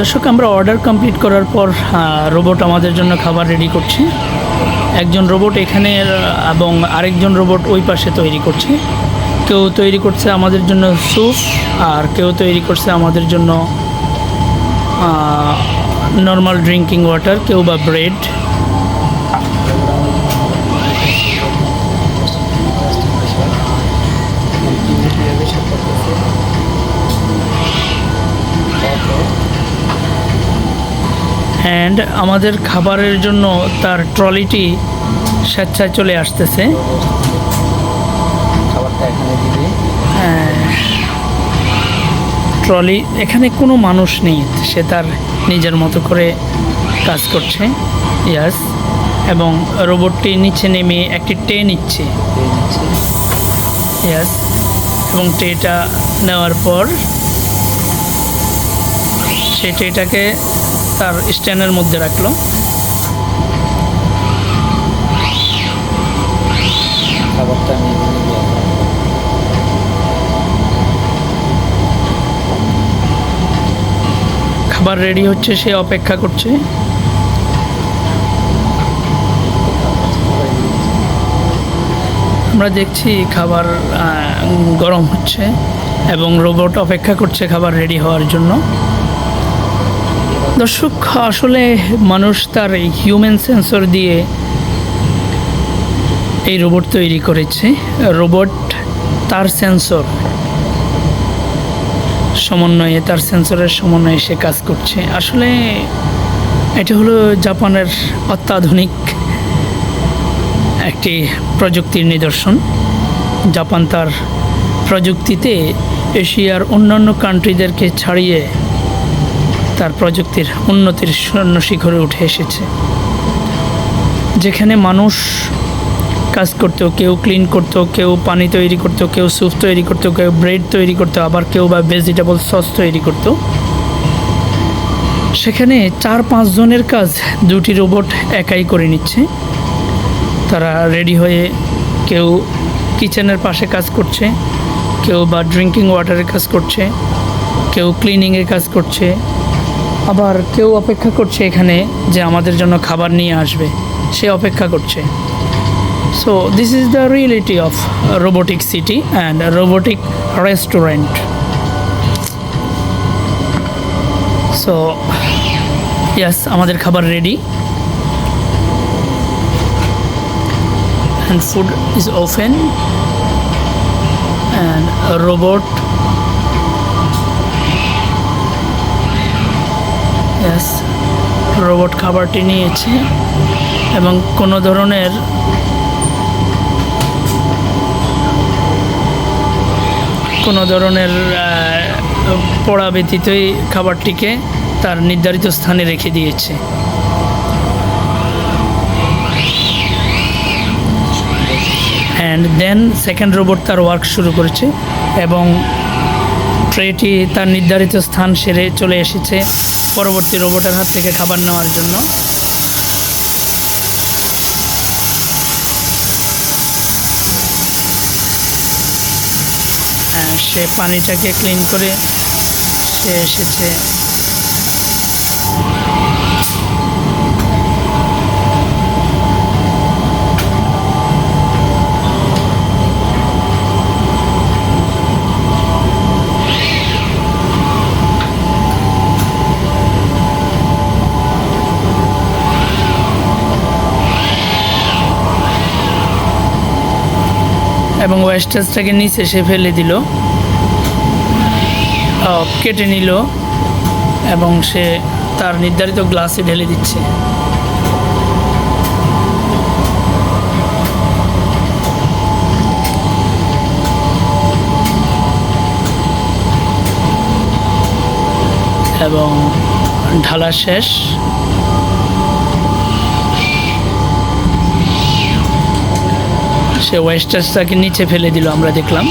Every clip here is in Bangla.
দর্শক, আমরা অর্ডার কমপ্লিট করার পর রোবট আমাদের জন্য খাবার রেডি করছে। একজন রোবট এখানে, এবং আরেকজন রোবট ওই পাশে তৈরি করছে। কেউ তৈরি করছে আমাদের জন্য স্যুপ আর কেউ তৈরি করছে আমাদের জন্য নর্মাল ড্রিঙ্কিং ওয়াটার কেউ বা ব্রেড অ্যান্ড আমাদের খাবারের জন্য তার ট্রলিটি স্বেচ্ছায় চলে আসতেছে। দিবে ট্রলি এখানে কোনো মানুষ নেই। সে তার নিজের মতো করে কাজ করছে। ইয়াস এবং রোবটটি নিচে নেমে একটি টে নিচ্ছে। ইয়াস এবং ট্রেটা নেওয়ার পর সে ট্রেটাকে তার স্ট্যান্ডের মধ্যে রাখল খাবারটা খাবার রেডি হচ্ছে সে অপেক্ষা করছে। আমরা দেখছি খাবার গরম হচ্ছে এবং রোবট অপেক্ষা করছে খাবার রেডি হওয়ার জন্য। দর্শক, আসলে মানুষ তার হিউম্যান সেন্সর দিয়ে এই রোবট তৈরি করেছে। রোবট তার সেন্সর সমন্বয়ে, তার সেন্সরের সমন্বয়ে সে কাজ করছে। আসলে এটা হলো জাপানের অত্যাধুনিক একটি প্রযুক্তির নিদর্শন। জাপান তার প্রযুক্তিতে এশিয়ার অন্যান্য কান্ট্রিদেরকে ছাড়িয়ে তার প্রযুক্তির উন্নতির স্বর্ণ শিখরে উঠে এসেছে। যেখানে মানুষ কাজ করতো, কেউ ক্লিন করতো, কেউ পানি তৈরি করতো, কেউ স্যুপ তৈরি করতো, কেউ ব্রেড তৈরি করতো, আবার কেউ বা ভেজিটেবল সস তৈরি করতো। সেখানে চার পাঁচ জনের কাজ দুটি রোবট একাই করে নিচ্ছে। তারা রেডি হয়ে কেউ কিচেনের পাশে কাজ করছে, কেউ বা ড্রিঙ্কিং ওয়াটারের কাজ করছে, কেউ ক্লিনিংয়ের কাজ করছে। আবার কেউ অপেক্ষা করছে এখানে যে আমাদের জন্য খাবার নিয়ে আসবে। সে অপেক্ষা করছে। So this is the reality of robotic city and robotic restaurant so yes আমাদের খাবার ready and food is open and robot yes robot খাবারটি নিয়েছে এবং কোনো ধরনের কোনো ধরনের পড়া ব্যতীতই খাবারটিকে তার নির্ধারিত স্থানে রেখে দিয়েছে। অ্যান্ড দেন সেকেন্ড রোবট তার ওয়ার্ক শুরু করেছে এবং ট্রেটি তার নির্ধারিত স্থান সেরে চলে এসেছে পরবর্তী রোবটের হাত থেকে খাবার নেওয়ার জন্য। সে পানিটাকে ক্লিন করে সে এসেছে। এবং ওয়েস্টেজটাকে নিচে সে ফেলে দিল। কেটে নিল এবং সে তার নির্ধারিত গ্লাসে ঢেলে দিচ্ছে। এবং ঢালা শেষ। সে ওয়েস্টার্সটাকে নিচে ফেলে দিল, আমরা দেখলাম।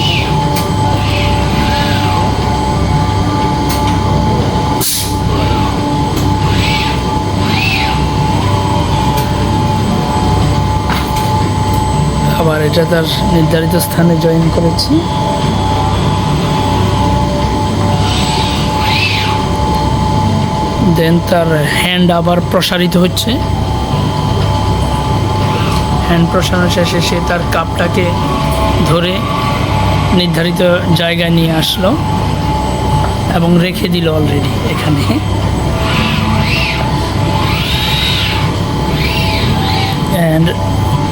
আবার এটা তার নির্ধারিত স্থানে জয়েন করেছি। দেন তার হ্যান্ড আবার প্রসারিত হচ্ছে। হ্যান্ড প্রসারণ শেষে সে তার কাপটাকে ধরে নির্ধারিত জায়গায় নিয়ে আসলো এবং রেখে দিল অলরেডি এখানে। অ্যান্ড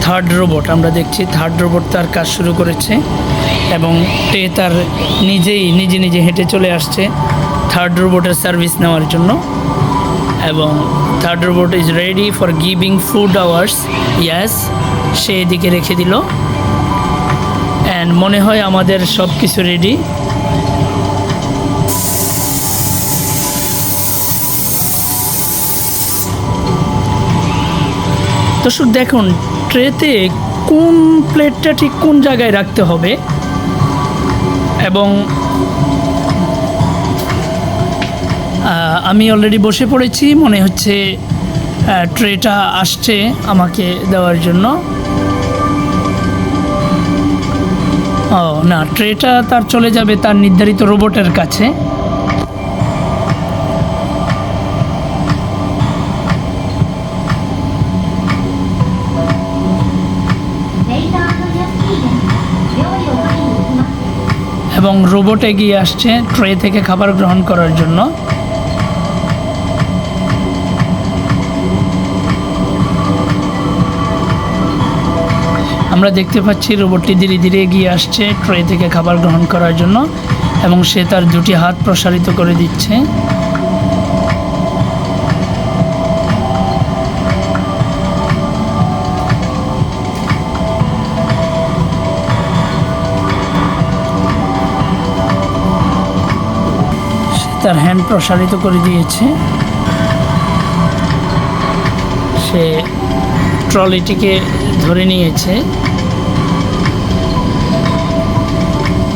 থার্ড রোবট আমরা দেখছি থার্ড রোবট তার কাজ শুরু করেছে এবং টে তার নিজেই, নিজে নিজে হেঁটে চলে আসছে থার্ড রোবটের সার্ভিস নেওয়ার জন্য। এবং third robot is ready for giving food ours yes সে এদিকে রেখে দিল। অ্যান্ড মনে হয় আমাদের সব কিছু রেডি দর্শক দেখুন ট্রেতে কোন প্লেটটা ঠিক কোন জায়গায় রাখতে হবে? এবং আমি অলরেডি বসে পড়েছি, মনে হচ্ছে ট্রেটা আসছে আমাকে দেওয়ার জন্য। ও, না ট্রেটা তার চলে যাবে তার নির্ধারিত রোবটের কাছে। এবং রোবট এগিয়ে আসছে ট্রে থেকে খাবার গ্রহণ করার জন্য। আমরা দেখতে পাচ্ছি রোবটটি ধীরে ধীরে এগিয়ে আসছে ট্রে থেকে খাবার গ্রহণ করার জন্য এবং সে তার দুটি হাত প্রসারিত করে দিচ্ছে। তার হ্যান্ড প্রসারিত করে দিয়েছে। সে ট্রলিটিকে ধরে নিয়েছে।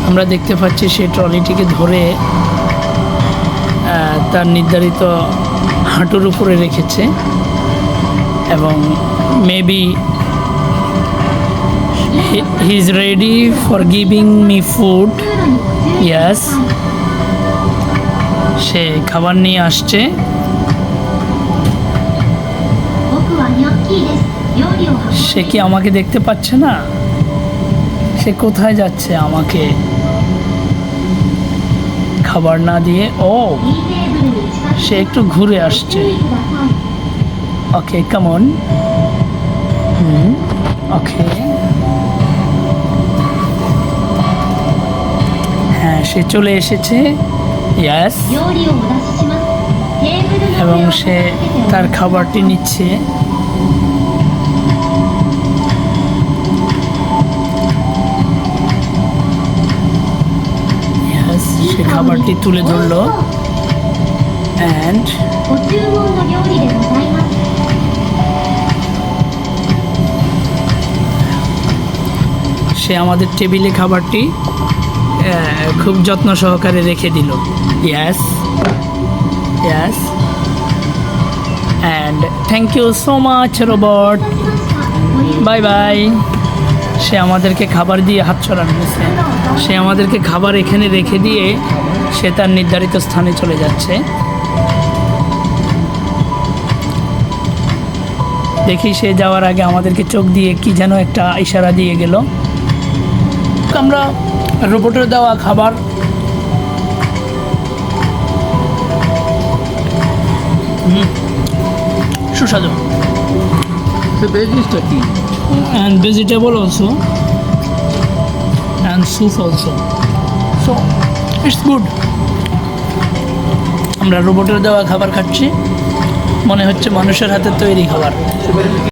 আমরা দেখতে পাচ্ছি সে ট্রলিটিকে ধরে তার নির্ধারিত হাঁটুর উপরে রেখেছে এবং maybe he is ready for giving me food yes সে খাবার নিয়ে আসছে। সে কি আমাকে দেখতে পাচ্ছে না? সে কোথায় যাচ্ছে আমাকে? খাবার না দিয়ে? ও, সে একটু ঘুরে আসছে। ওকে কেমন হুম, ওকে। হ্যাঁ সে চলে এসেছে। ইয়াস এবং সে তার খাবারটি নিচ্ছে। সে খাবারটি তুলে ধরল। অ্যান্ড সে আমাদের টেবিলে খাবারটি খুব যত্ন সহকারে রেখে দিল। Yes yes and thank you so much robot bye bye সে আমাদেরকে খাবার দিয়ে হাত ছড়ানো হয়েছে। সে আমাদেরকে খাবার এখানে রেখে দিয়ে সে তার নির্ধারিত স্থানে চলে যাচ্ছে। দেখি সে যাওয়ার আগে আমাদেরকে চোখ দিয়ে কি যেন একটা ইশারা দিয়ে গেল। আমরা রোবটের দেওয়া খাবার সুস্বাদু। is turkey. And vegetable also and soup also so it's good আমরা রোবটের দেওয়া খাবার খাচ্ছি মনে হচ্ছে মানুষের হাতে তৈরি খাবার